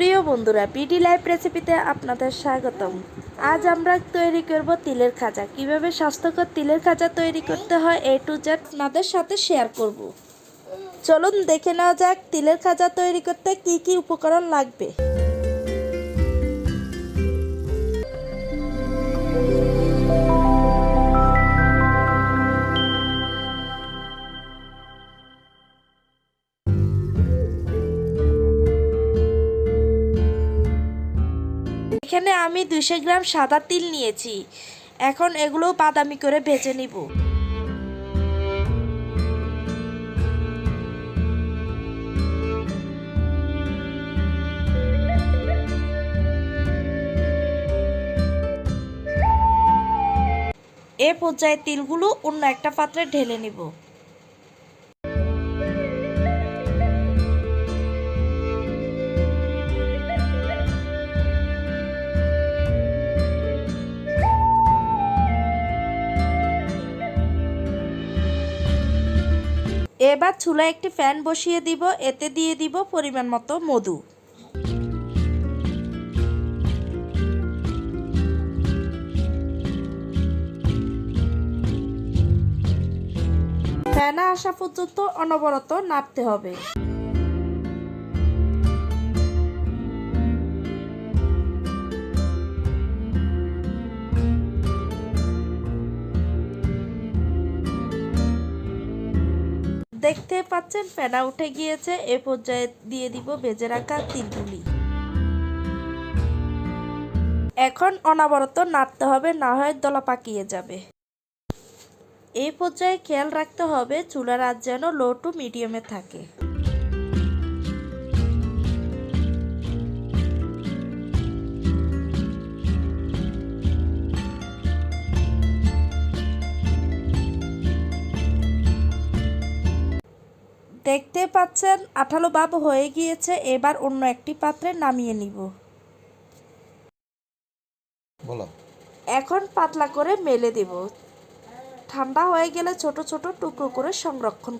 প্রিয় বন্ধুরা PD live রেসিপিতে আপনাদের স্বাগতম। আজ আমরা তৈরি করব তিলের খাজা। কীভাবে স্বাস্থ্যকর তিলের খাজা তৈরি করতে হয় এ টু জেড আপনাদের সাথে শেয়ার করব। চলুন দেখে নেওয়া যাক তিলের খাজা তৈরি করতে কি কি উপকরণ লাগবে। এখানে আমি দুইশো গ্রাম সাদা তিল নিয়েছি। এখন এগুলো বাদামি করে ভেজে নিব। এ পর্যায়ে তিলগুলো অন্য একটা পাত্রে ঢেলে নিব। এবার চুলায় একটি ফ্যান বসিয়ে দিব, এতে দিয়ে দিব পরিমাণ মতো মধু। ফ্যানা আসা পর্যন্ত অনবরত নাড়তে হবে। দেখতে পাচ্ছেন, ফেনা উঠে গিয়েছে। এ পর্যায়ে দিয়ে দিব ভেজে রাখা তিলগুলি এখন অনাবরত নাড়তে হবে, না হয় দলা পাকিয়ে যাবে। এই পর্যায়ে খেয়াল রাখতে হবে, চুলার আজ যেন লো টু মিডিয়ামে থাকে। দেখতে পাচ্ছেন আঠালো ভাব হয়ে গিয়েছে এবার অন্য একটি পাত্রে নামিয়ে নিব। বলো। এখন পাতলা করে মেলে দেব। ঠান্ডা হয়ে গেলে ছোট ছোট টুকরো করে সংরক্ষণ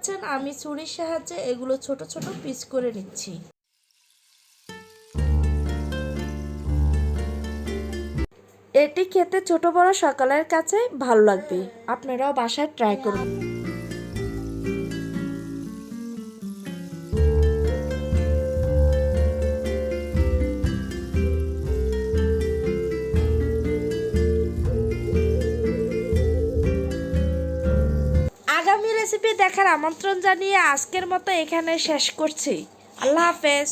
পাচ্ছেন, আমি ছুরির সাহায্যে এগুলো ছোট ছোট পিস করে নিচ্ছি। এটি খেতে ছোট বড় সকালের কাছে ভালো লাগবে। আপনারাও বাসায় ট্রাই করুন। দেখার আমন্ত্রণ জানিয়ে আজকের মতো এখানে শেষ করছি। আল্লাহ হাফেজ।